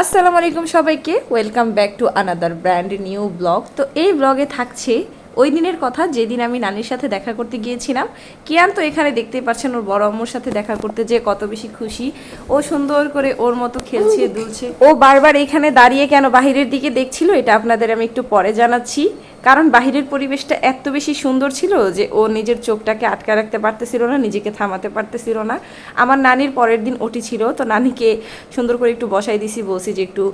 আসসালামু আলাইকুম সবাইকে। Welcome back to another brand new blog তো এই ব্লগে থাকছে ওই দিনের কথা, যেদিন আমি নানির সাথে দেখা করতে গিয়েছিলাম। কিয়ান তো এখানে দেখতেই পাচ্ছেন, ওর বড় আম্মুর সাথে দেখা করতে যে কত বেশি খুশি। ও সুন্দর করে ওর মতো খেলছে, দুলছে। ও বারবার এখানে দাঁড়িয়ে কেন বাহিরের দিকে দেখছিল, এটা আপনাদের আমি একটু পরে জানাচ্ছি। কারণ বাহিরের পরিবেশটা এত বেশি সুন্দর ছিল যে ও নিজের চোখটাকে আটকে রাখতে পারতেছিল না, নিজেকে থামাতে পারতেছিল না। আমার নানির পরের দিন ওটি ছিল, তো নানিকে সুন্দর করে একটু বসাই দিছি, বলছি যে একটু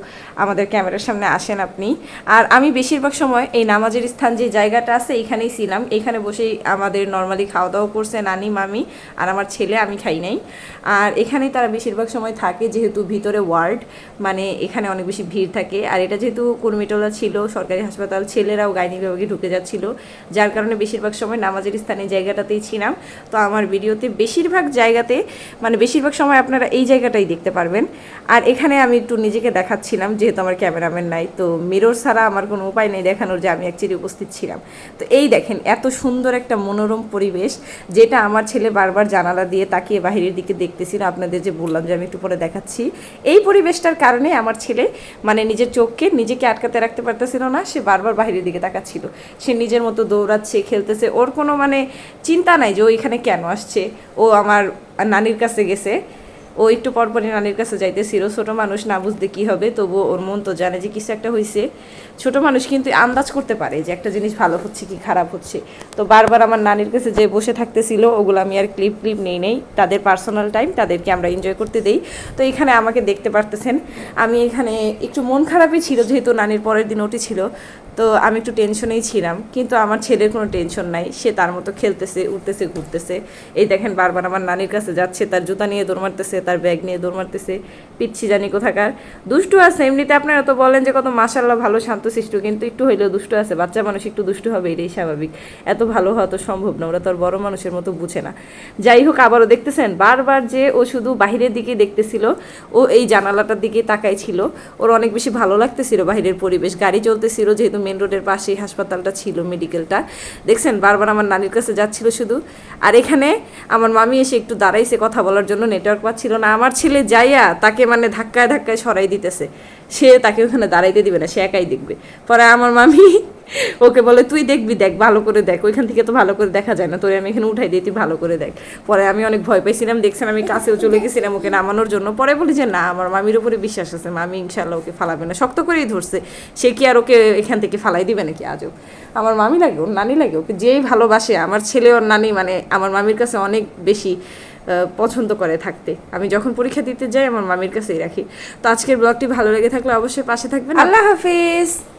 আমাদের ক্যামেরার সামনে আসেন আপনি। আর আমি বেশিরভাগ সময় এই নামাজের স্থান যে জায়গাটা আছে এখানেই ছিলাম। এখানে বসেই আমাদের নর্মালি খাওয়া দাওয়া করছে নানি, মামি আর আমার ছেলে, আমি খাই নাই। আর এখানেই তারা বেশিরভাগ সময় থাকে যেহেতু ভিতরে ওয়ার্ড মানে এখানে অনেক বেশি ভিড় থাকে। আর এটা যেহেতু কুর্মিটোলা ছিল, সরকারি হাসপাতাল, ছেলেরাও গাইনি বিভাগে ঢুকে যাচ্ছিল। যার কারণে বেশিরভাগ সময় নামাজের স্থানে জায়গাটাতেই ছিলাম। তো আমার ভিডিওতে বেশিরভাগ জায়গাতে মানে বেশিরভাগ সময় আপনারা এই জায়গাটাই দেখতে পারবেন। আর এখানে আমি একটু নিজেকে দেখাচ্ছিলাম, যেহেতু আমার ক্যামেরাম্যান নাই। তো মিরর ছাড়া আমার কোনো উপায় নেই দেখানোর যে আমি অ্যাকচুয়ালি উপস্থিত ছিলাম। তো এই দেখেন, এত সুন্দর একটা মনোরম পরিবেশ, যেটা আমার ছেলে বারবার জানালা দিয়ে তাকিয়ে বাহিরের দিকে দেখতেছিল। আপনাদের যে বললাম যে আমি একটু পরে দেখাচ্ছি। এই পরিবেশটার কারণে আমার ছেলে মানে নিজের চোখকে নিজেকে আটকাতে রাখতে পারতেছিল না, সে বারবার বাহিরের দিকে তাকাচ্ছিল সে নিজের মতো দৌড়াচ্ছে, খেলতেছে। ওর কোনো মানে চিন্তা নাই যে ও এখানে কেন আসছে। ও আমার নানির কাছে গেছে। ও একটু পরপরই নানির কাছে যাইতেছিল। ছোট মানুষ না বুঝতে কি হবে তবু ওর মন তো জানে যে কিছু একটা হয়েছে ছোট মানুষ কিন্তু আন্দাজ করতে পারে যে একটা জিনিস ভালো হচ্ছে কি খারাপ হচ্ছে। তো বারবার আমার নানির কাছে যে বসে থাকতেছিল, ওগুলো আমি আর ক্লিপ ক্লিপ নেই নেই। তাদের পার্সোনাল টাইম তাদেরকে আমরা এনজয় করতে দেই। তো এখানে আমাকে দেখতে পারতেছেন। আমি এখানে একটু মন খারাপই ছিল, যেহেতু নানির পরের দিন ওটি ছিল। তো আমি একটু টেনশনেই ছিলাম, কিন্তু আমার ছেলের কোনো টেনশন নাই। সে তার মতো খেলতেছে উঠতেছে ঘুরতেছে। এই দেখেন বারবার আমার নানির কাছে যাচ্ছে, তার জুতা নিয়ে দৌড় মারতেছে, তার ব্যাগ নিয়ে দৌড় মারতেছে। পিচ্ছি জানি কোথাকার। দুষ্টু আছে, এমনিতে আপনারা তো বলেন যে কত মাসাল্লাহ ভালো, শান্ত শান্তশিষ্ট কিন্তু একটু হইলেও দুষ্টু আছে। বাচ্চা মানুষ একটু দুষ্টু হবে, এটাই স্বাভাবিক। এত ভালো হওয়া তো সম্ভব না, ওরা তো আর বড় মানুষের মতো বুঝে না। যাই হোক, আবারও দেখতেছেন, বারবার যে ও শুধু বাহিরের দিকে দেখতেছিল, ও এই জানালাটার দিকে তাকাই ছিল ওর অনেক বেশি ভালো লাগতেছিল বাহিরের পরিবেশ। গাড়ি চলতেছিল, যেহেতু মেন রোডের পাশেই হাসপাতালটা ছিল মেডিকেলটা দেখছেন, বারবার আমার নানির কাছে যাচ্ছিল শুধু। আর এখানে আমার মামি এসে একটু দাঁড়াইছে কথা বলার জন্য নেটওয়ার্ক পাচ্ছিল না। আমার ছেলে যাইয়া তাকে মানে ধাক্কায় ধাক্কায় সরাই দিতেছে। সে তাকে ওখানে দাঁড়াইতে দিবে না, সে একাই দেখবে। পরে আমার মামি ওকে বলে, তুই দেখবি, দেখ, ভালো করে দেখ, ওইখান থেকে তো ভালো করে দেখা যায় না। তোরে আমি এখানে উঠাই দিই তুই ভালো করে দেখ। পরে আমি অনেক ভয় পাইছিলাম দেখছেন আমি কাছেও চলে গেছিলাম ওকে নামানোর জন্য। পরে বলি যে, না, আমার মামির উপরে বিশ্বাস আছে, মামি ইনশাল্লাহ ওকে ফালাবে না, শক্ত করেই ধরছে। সে কি আর ওকে এখান থেকে ফালাই দিবে নাকি আজও? আমার মামি লাগে, ওর নানি লাগে, ওকে যেই ভালোবাসে, আমার ছেলে ওর নানি মানে আমার মামির কাছে অনেক বেশি পছন্দ করে থাকতে। আমি যখন পরীক্ষা দিতে যাই, আমার মামির কাছেই রাখি। তো আজকের ব্লগটি ভালো লেগে থাকলে অবশ্যই পাশে থাকবেন। আল্লাহ হাফিজ।